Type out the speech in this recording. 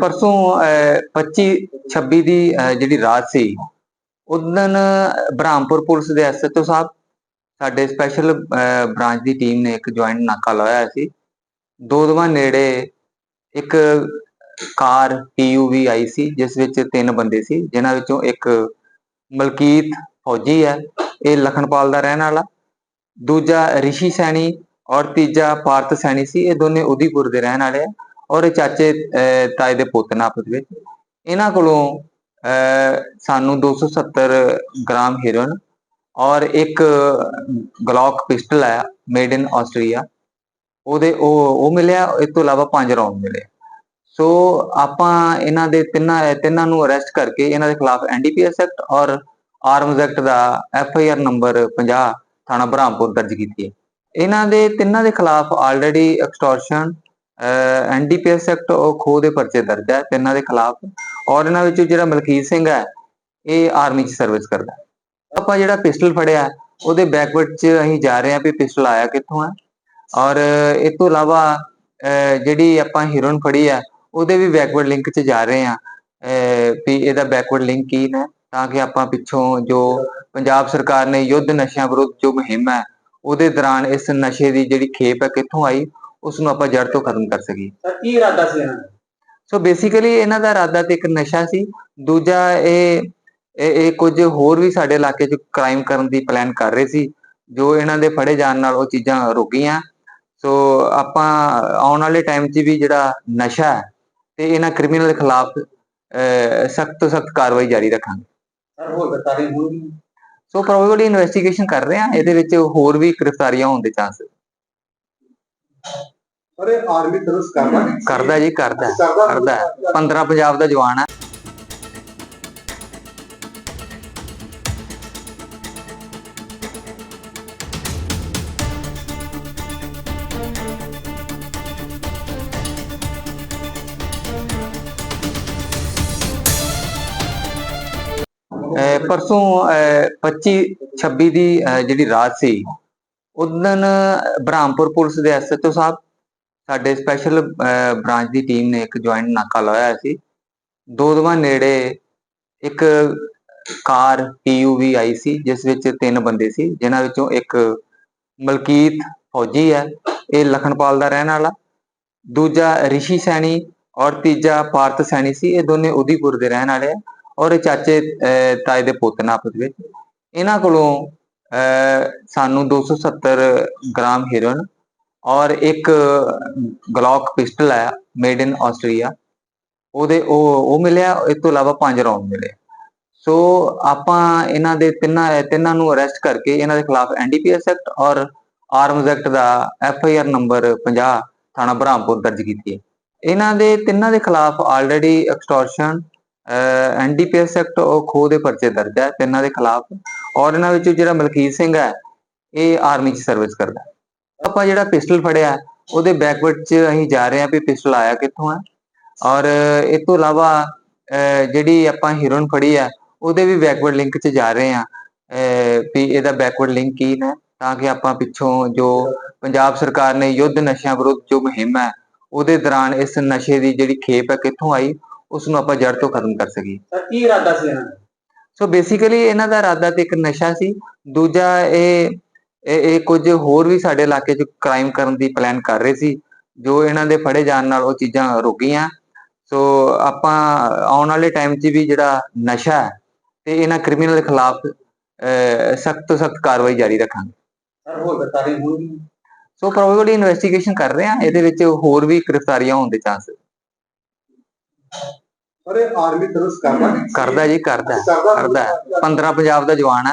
ਪਰਸੋਂ, ਅਹ 25 26 ਦੀ ਜਿਹੜੀ ਰਾਤ ਸੀ ਉਦਨ ਬ੍ਰਹਮਪੁਰ ਪੁਲਿਸ ਦੇ ਐਸਐਚਓ ਸਾਹਿਬ, ਸਾਡੇ ਸਪੈਸ਼ਲ ਬ੍ਰਾਂਚ ਦੀ ਟੀਮ ਨੇ ਇੱਕ ਜੁਆਇੰਟ ਨਾਕਾ ਲਾਇਆ ਸੀ। ਦੋਦਵਾ ਨੇੜੇ ਇੱਕ ਕਾਰ ਪੀਯੂਵੀ ਆਈ ਸੀ, ਜਿਸ ਵਿੱਚ ਤਿੰਨ ਬੰਦੇ ਸੀ, ਜਿਨ੍ਹਾਂ ਵਿੱਚੋਂ ਇੱਕ ਮਲਕੀਤ ਫੌਜੀ ਹੈ, ਇਹ ਲਖਨਪਾਲ ਦਾ ਰਹਿਣ ਵਾਲਾ। ਦੂਜਾ ਰਿਸ਼ੀ ਸੈਣੀ ਔਰ ਤੀਜਾ ਭਾਰਤ ਸੈਣੀ ਸੀ, ਇਹ ਦੋਨੇ ਉਦੀਪੁਰ ਦੇ ਰਹਿਣ ਵਾਲੇ ਆ। ਔਰ ਇਹ ਚਾਚੇ ਤਾਏ ਦੇ ਪੁੱਤ ਨੇ ਆਪਸ ਵਿੱਚ। ਇਹਨਾਂ ਕੋਲੋਂ ਅਹ, ਸਾਨੂੰ 270 ਗ੍ਰਾਮ ਹੀਰੋਇਨ ਔਰ ਇੱਕ ਗਲੌਕ ਪਿਸਟਲ ਹੈ ਮੇਡ ਇਨ ਆਸਟਰੀਆ ਉਹਦੇ ਉਹ ਉਹ ਮਿਲਿਆ ਇਸ ਤੋਂ ਇਲਾਵਾ ਪੰਜ ਰਾਉਂਡ ਮਿਲੇ। ਸੋ ਆਪਾਂ ਇਹਨਾਂ ਦੇ ਤਿੰਨਾਂ ਤਿੰਨਾਂ ਨੂੰ ਅਰੈਸਟ ਕਰਕੇ ਇਹਨਾਂ ਦੇ ਖਿਲਾਫ ਐਨਡੀਪੀਐਸ ਐਕਟ ਔਰ ਆਰਮਜ਼ ਐਕਟ ਦਾ ਐਫ ਆਈ ਆਰ ਨੰਬਰ 50 ਥਾਣਾ ਬ੍ਰਹਮਪੁਰ ਦਰਜ ਕੀਤੀ ਹੈ। ਇਹਨਾਂ ਦੇ ਤਿੰਨਾਂ ਦੇ ਖਿਲਾਫ ਆਲਰੇਡੀ ਐਕਸਟੋਰਸ਼ਨ ਐਨਡੀਪੀਐਸ ਐਕਟ ਉਹ ਖੋਹ ਦੇ ਪਰਚੇ ਦਰਜ ਹੈ ਤਿੰਨਾਂ ਦੇ ਖਿਲਾਫ ਔਰ ਇਹਨਾਂ ਵਿੱਚੋਂ ਜਿਹੜਾ ਮਲਕੀਤ ਸਿੰਘ ਹੈ ਇਹ ਆਰਮੀ 'ਚ ਸਰਵਿਸ ਕਰਦਾ ਆਪਾਂ ਜਿਹੜਾ ਪਿਸਟਲ ਫੜਿਆ ਉਹਦੇ ਬੈਕਵਰਡ 'ਚ ਅਸੀਂ ਜਾ ਰਹੇ ਹਾਂ ਵੀ ਪਿਸਟਲ ਆਇਆ ਕਿੱਥੋਂ ਹੈ। ਔਰ ਇਸ ਤੋਂ ਇਲਾਵਾ ਜਿਹੜੀ ਆਪਾਂ ਹੀਰੋਇਨ ਫੜੀ ਹੈ ਉਹਦੇ ਵੀ ਬੈਕਵਰਡ ਲਿੰਕ 'ਚ ਜਾ ਰਹੇ ਹਾਂ। ਅਹ, ਵੀ ਇਹਦਾ ਬੈਕਵਰਡ ਲਿੰਕ ਕੀ ਹੈ ਤਾਂ ਕਿ ਆਪਾਂ ਪਿੱਛੋਂ ਜੋ ਪੰਜਾਬ ਸਰਕਾਰ ਨੇ ਯੁੱਧ ਨਸ਼ਿਆਂ ਵਿਰੁੱਧ ਜੋ ਮੁਹਿੰਮ ਹੈ ਉਹਦੇ ਦੌਰਾਨ ਇਸ ਨਸ਼ੇ ਦੀ ਜਿਹੜੀ ਖੇਪ ਹੈ ਕਿੱਥੋਂ ਆਈ ਉਸ ਨੂੰ ਆਪਾਂ ਜੜ ਤੋਂ ਖਤਮ ਕਰ ਸਕੀਏ। ਸਰ ਕੀ ਇਰਾਦਾ ਸੀ ਇਹਨਾਂ ਦਾ? ਸੋ ਬੇਸਿਕਲੀ ਇਹਨਾਂ ਦਾ ਇਰਾਦਾ ਤੇ ਇੱਕ ਨਸ਼ਾ ਸੀ। ਦੂਜਾ ਇਹ ਇਹ ਇਹ ਕੁਝ ਹੋਰ ਵੀ ਸਾਡੇ ਇਲਾਕੇ 'ਚ ਕ੍ਰਾਈਮ ਕਰਨ ਦੀ ਪਲਾਨ ਕਰ ਰਹੇ ਸੀ। ਜੋ ਇਹਨਾਂ ਦੇ ਫੜੇ ਜਾਣ ਨਾਲ ਉਹ ਚੀਜ਼ਾਂ ਰੁਕ ਗਈਆਂ। ਸੋ ਆਪਾਂ ਆਉਣ ਵਾਲੇ ਟਾਈਮ 'ਚ ਵੀ ਜਿਹੜਾ ਨਸ਼ਾ ਹੈ ਤੇ ਇਹਨਾਂ ਕ੍ਰਿਮੀਨਲ ਖਿਲਾਫ ਸਖਤ ਤੋਂ ਸਖਤ ਕਾਰਵਾਈ ਜਾਰੀ ਰੱਖਾਂਗੇ। ਸਰ ਹੋਰ ਗ੍ਰਿਫਤਾਰੀ ਹੋਣਗੀ ਸੋ ਪ੍ਰੋਬੇਬਲੀ ਇਨਵੈਸਟੀਗੇਸ਼ਨ ਕਰ ਰਹੇ ਆ ਇਹਦੇ ਵਿੱਚ ਹੋਰ ਵੀ ਗ੍ਰਿਫਤਾਰੀਆਂ ਹੋਣ ਦੇ ਚਾਂਸ ਇਹ ਆਰਮੀ ਸਰਵਿਸ ਕਰਦਾ ਕਰਦਾ ਜੀ ਕਰਦਾ ਕਰਦਾ ਹੈ। 15 ਪੰਜਾਬ ਦਾ ਜਵਾਨ ਹੈ। ਪਰਸੋਂ ਅਹ 25 26 ਦੀ ਜਿਹੜੀ ਰਾਤ ਸੀ ਉਦਨ ਬ੍ਰਹਮਪੁਰ ਪੁਲਿਸ ਦੇ ਐਸਐਚਓ ਸਾਹਿਬ ਸਾਡੇ ਸਪੈਸ਼ਲ ਬ੍ਰਾਂਚ ਦੀ ਟੀਮ ਨੇ ਇੱਕ ਜੁਆਇੰਟ ਨਾਕਾ ਲਾਇਆ ਸੀ। ਦੋਦਵਾ ਨੇੜੇ ਇੱਕ ਕਾਰ ਪੀਯੂਵੀ ਆਈ ਸੀ ਜਿਸ ਵਿੱਚ ਤਿੰਨ ਬੰਦੇ ਸੀ ਜਿਨ੍ਹਾਂ ਵਿੱਚੋਂ ਇੱਕ ਮਲਕੀਤ ਫੌਜੀ ਹੈ ਇਹ ਲਖਨਪਾਲ ਦਾ ਰਹਿਣ ਵਾਲਾ। ਦੂਜਾ ਰਿਸ਼ੀ ਸੈਣੀ ਔਰ ਤੀਜਾ ਪਾਰਥ ਸੈਣੀ ਸੀ ਇਹ ਦੋਨੇ ਉਦੀਪੁਰ ਦੇ ਰਹਿਣ ਵਾਲੇ ਆ ਔਰ ਇਹ ਚਾਚੇ ਤਾਏ ਦੇ ਪੁੱਤ ਨੇ ਆਪਸ ਵਿੱਚ। ਇਹਨਾਂ ਕੋਲੋਂ ਅਹ, ਸਾਨੂੰ 270 ਗ੍ਰਾਮ ਹੀਰੋਇਨ ਔਰ ਇੱਕ ਗਲੌਕ ਪਿਸਟਲ ਹੈ ਮੇਡ ਇਨ ਆਸਟਰੀਆ ਉਹਦੇ ਉਹ ਉਹ ਮਿਲਿਆ ਇਸ ਤੋਂ ਇਲਾਵਾ ਪੰਜ ਰਾਉਂਡ ਮਿਲੇ। ਸੋ ਆਪਾਂ ਇਹਨਾਂ ਦੇ ਤਿੰਨਾਂ ਤਿੰਨਾਂ ਨੂੰ ਅਰੈਸਟ ਕਰਕੇ ਇਹਨਾਂ ਦੇ ਖਿਲਾਫ ਐਨਡੀਪੀਐਸ ਐਕਟ ਔਰ ਆਰਮਜ਼ ਐਕਟ ਦਾ ਐਫ ਆਈ ਆਰ ਨੰਬਰ 50 ਥਾਣਾ ਬ੍ਰਹਮਪੁਰ ਦਰਜ ਕੀਤੀ ਹੈ। ਇਹਨਾਂ ਦੇ ਤਿੰਨਾਂ ਦੇ ਖਿਲਾਫ ਆਲਰੇਡੀ ਐਕਸਟੋਰਸ਼ਨ ਐਨਡੀਪੀਐਸ ਐਕਟ ਉਹ ਖੋਹ ਦੇ ਪਰਚੇ ਦਰਜ ਹੈ ਤਿੰਨਾਂ ਦੇ ਖਿਲਾਫ। ਔਰ ਇਹਨਾਂ ਵਿੱਚ ਜਿਹੜਾ ਮਲਕੀਤ ਸਿੰਘ ਹੈ, ਇਹ ਆਰਮੀ 'ਚ ਸਰਵਿਸ ਕਰਦਾ। ਹੈ। ਆਪਾਂ ਜਿਹੜਾ ਪਿਸਟਲ ਫੜਿਆ ਉਹਦੇ ਬੈਕਵਰਡ 'ਚ ਅਸੀਂ ਜਾ ਰਹੇ ਹਾਂ ਵੀ ਪਿਸਟਲ ਆਇਆ ਕਿੱਥੋਂ ਹੈ ਔਰ ਇਸ ਤੋਂ ਇਲਾਵਾ ਜਿਹੜੀ ਆਪਾਂ ਹੀਰੋਇਨ ਫੜੀ ਹੈ ਉਹਦੇ ਵੀ ਬੈਕਵਰਡ ਲਿੰਕ 'ਚ ਜਾ ਰਹੇ ਅਹ, ਵੀ ਇਹਦਾ ਬੈਕਵਰਡ ਲਿੰਕ ਕੀ ਹੈ ਤਾਂ ਕਿ ਆਪਾਂ ਪਿੱਛੋਂ ਜੋ ਪੰਜਾਬ ਸਰਕਾਰ ਨੇ ਯੁੱਧ ਨਸ਼ਿਆਂ ਵਿਰੁੱਧ ਜੋ ਮੁਹਿੰਮ ਹੈ ਉਹਦੇ ਦੌਰਾਨ ਇਸ ਨਸ਼ੇ ਦੀ ਜਿਹੜੀ ਖੇਪ ਹੈ ਕਿੱਥੋਂ ਆਈ ਉਸ ਨੂੰ ਆਪਾਂ ਜੜ ਤੋਂ ਖਤਮ ਕਰ ਸਕੀਏ। ਸਰ ਕੀ ਇਰਾਦਾ ਸੀ ਇਹਨਾਂ ਦਾ? ਸੋ ਬੇਸਿਕਲੀ ਇਹਨਾਂ ਦਾ ਇਰਾਦਾ ਤੇ ਇੱਕ ਨਸ਼ਾ ਸੀ ਦੂਜਾ ਇਹ ਇਹ ਇਹ ਕੁਝ ਹੋਰ ਵੀ ਸਾਡੇ ਇਲਾਕੇ 'ਚ ਕ੍ਰਾਈਮ ਕਰਨ ਦੀ ਪਲਾਨ ਕਰ ਰਹੇ ਸੀ ਜੋ ਇਹਨਾਂ ਦੇ ਫੜੇ ਜਾਣ ਨਾਲ ਉਹ ਚੀਜ਼ਾਂ ਰੁਕ ਗਈਆਂ। ਸੋ ਆਪਾਂ ਆਉਣ ਵਾਲੇ ਟਾਈਮ 'ਚ ਵੀ ਜਿਹੜਾ ਨਸ਼ਾ ਹੈ ਤੇ ਇਹਨਾਂ ਕ੍ਰਿਮੀਨਲ ਦੇ ਖਿਲਾਫ ਸਖਤ ਤੋਂ ਸਖਤ ਕਾਰਵਾਈ ਜਾਰੀ ਰੱਖਾਂਗੇ। ਸਰ ਹੋਰ ਗ੍ਰਿਫਤਾਰੀ ਹੋਣਗੀ ਸੋ ਪ੍ਰੋਬੇਬਲੀ ਇਨਵੈਸਟੀਗੇਸ਼ਨ ਕਰ ਰਹੇ ਆ ਇਹਦੇ ਵਿੱਚ ਹੋਰ ਵੀ ਗ੍ਰਿਫਤਾਰੀਆਂ ਹੋਣ ਦੇ ਚਾਂਸ। ਪਰ ਇਹ ਆਰਮੀ ਸਰਵਿਸ ਕਰਦਾ ਕਰਦਾ ਜੀ ਕਰਦਾ ਕਰਦਾ ਹੈ। 15 ਪੰਜਾਬ ਦਾ ਜਵਾਨ